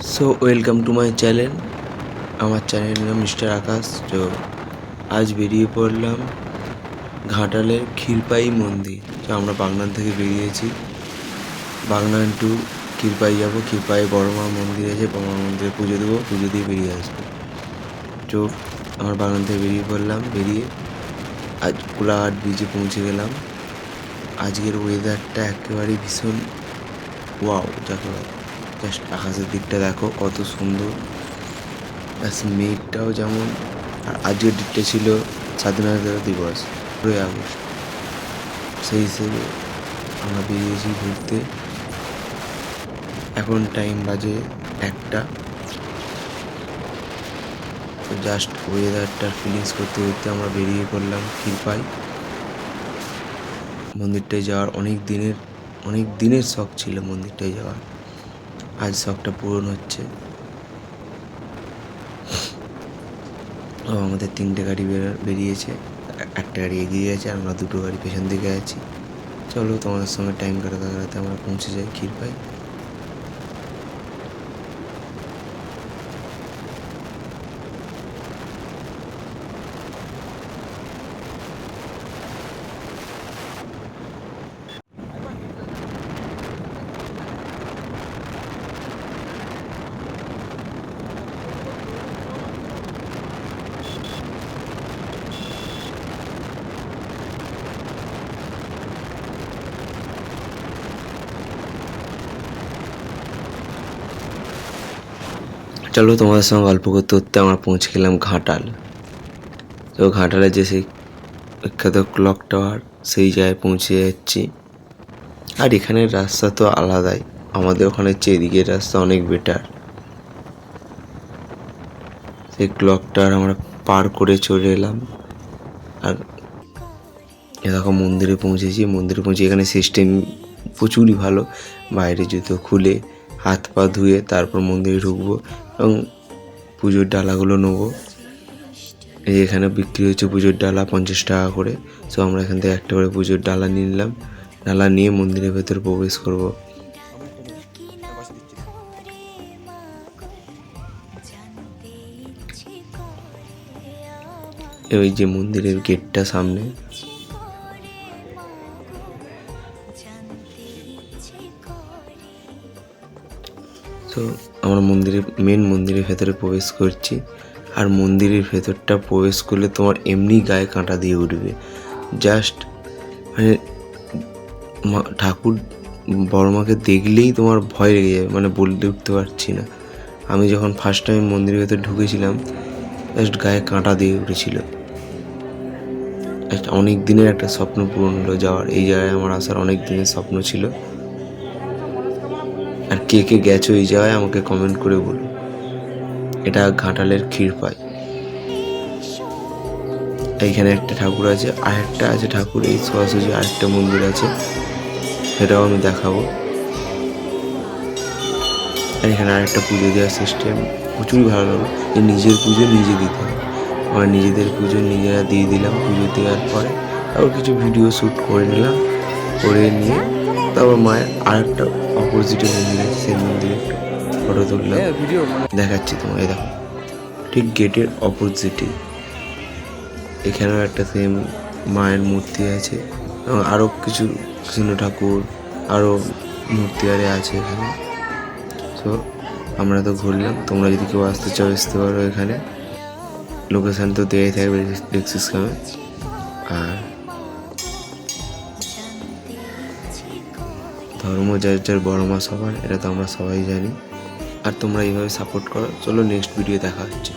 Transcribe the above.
So welcome to my channel আমার চ্যানেলের নাম মিস্টার আকাশ। তো আজ বেরিয়ে পড়লাম ঘাটালের ক্ষীরপাই মন্দির। তো আমরা বাগনান থেকে বেরিয়েছি। বাগনান টু ক্ষীরপাই যাব। ক্ষীরপাই বড় মা মন্দির আছে। বড় মা মন্দিরে পুজো দেবো। পুজো দিয়ে বেরিয়ে আসব। তো আমার বাগান থেকে বেরিয়ে পড়লাম। বেরিয়ে আজ কোলাঘাট ব্রিজে পৌঁছে গেলাম। আজকের ওয়েদারটা একেবারে ভীষণ ওয়াও যাকে জাস্ট আকাশের দিকটা দেখো, কত সুন্দর। ব্যাস, মেঘটাও যেমন আর আজকের দিকটা ছিল স্বাধীনতা দিবস পনেরোই আগস্ট। সেই হিসেবে আমরা বেরিয়েছি ঘুরতে। এখন টাইম বাজে একটা। তো জাস্ট ওয়েদারটার ফিলিংস করতে করতে আমরা বেরিয়ে পড়লাম ক্ষীরপাই। মন্দিরটায় যাওয়ার অনেক দিনের অনেক দিনের শখ ছিল মন্দিরটায় যাওয়ার। আজ শখটা পূরণ হচ্ছে। আমাদের তিনটে গাড়ি বেরিয়েছে। একটা গাড়ি এগিয়ে আর আমরা দুটো গাড়ি পেছন দিকে আছি। চলো তোমাদের সঙ্গে টাইম কাটাতে কাটাতে আমরা পৌঁছে যাই ক্ষীরপাই চলো তোমাদের সঙ্গে গল্প করতে করতে আমরা পৌঁছে গেলাম ঘাটাল। তো ঘাটালে যে সেই বিখ্যাত ক্লক টাওয়ার সেই জায়গায় পৌঁছে যাচ্ছি। আর এখানের রাস্তা তো আলাদাই। আমাদের ওখানে চেয়ে এদিকের রাস্তা অনেক বেটার সেই ক্লক টাওয়ার আমরা পার করে চলে এলাম। আর এরকম মন্দিরে পৌঁছেছি। মন্দিরে পৌঁছে এখানে সিস্টেম প্রচুরই ভালো। বাইরে জুতো খুলে। হাত পা ধুয়ে তারপর মন্দিরে ঢুকবো এবং পুজোর ডালাগুলো নেব। এই এখানে বিক্রি হচ্ছে পুজোর ডালা পঞ্চাশ টাকা করে। সো আমরা এখান থেকে একটা করে পুজোর ডালা নিয়ে নিলাম। ডালা নিয়ে মন্দিরের ভেতর প্রবেশ করব। এই যে মন্দিরের গেটটা সামনে তো আমরা মন্দিরের মেন মন্দিরের ভেতরে প্রবেশ করছি। আর মন্দিরের ভেতরটা প্রবেশ করলে তোমার এমনি গায়ে কাঁটা দিয়ে উঠবে। জাস্ট মানে ঠাকুর বড় মাকে দেখলেই তোমার ভয় লেগে যাবে মানে বলতে উঠতে পারছি না। আমি যখন ফার্স্ট টাইম মন্দিরের ভেতর ঢুকেছিলাম জাস্ট গায়ে কাঁটা দিয়ে উঠেছিল। অনেক দিনের একটা স্বপ্ন পূরণ হলো যাওয়ার। এই জায়গায় আমার আসার অনেক দিনের স্বপ্ন ছিল। আর কে কে গেছো এই জায়গায় আমাকে কমেন্ট করে বলো। এটা ঘাটালের ক্ষীরপাই এইখানে একটা ঠাকুর আছে আর একটা আছে ঠাকুর, এই সোজাসুজি আরেকটা মন্দির আছে। সেটাও আমি দেখাবো। এখানে আর আরেকটা পুজো দেওয়ার সিস্টেম প্রচুর ভালো লাগল। যে নিজের পুজো নিজে দিতে হবে। আমরা নিজেদের পুজো নিজেরা দিয়ে দিলাম পুজো দেওয়ার পরে। তারপর কিছু ভিডিও শ্যুট করে নিলাম, করে নিয়ে তারপর মায়ের আরেকটা অপোজিটে মন্দির সেই মন্দিরে ফটো তুললাম। দেখাচ্ছি তোমায় দেখো। ঠিক গেটের অপোজিটে এখানেও একটা সেম মায়ের মূর্তি আছে। এবং আরও কিছু কৃষ্ণ ঠাকুর আরও মূর্তি আরে আছে এখানে। তো আমরা তো ঘুরলাম। তোমরা যদি কেউ আসতে চাও আসতে পারো এখানে। লোকেশান তো দেওয়াই থাকবে ডিসক্রিপশনে আর ধর্ম যার যার বড় মা সবার, এটা তো আমরা সবাই জানি। আর তোমরা এইভাবে সাপোর্ট করো। চলো নেক্সট ভিডিও দেখা হচ্ছে।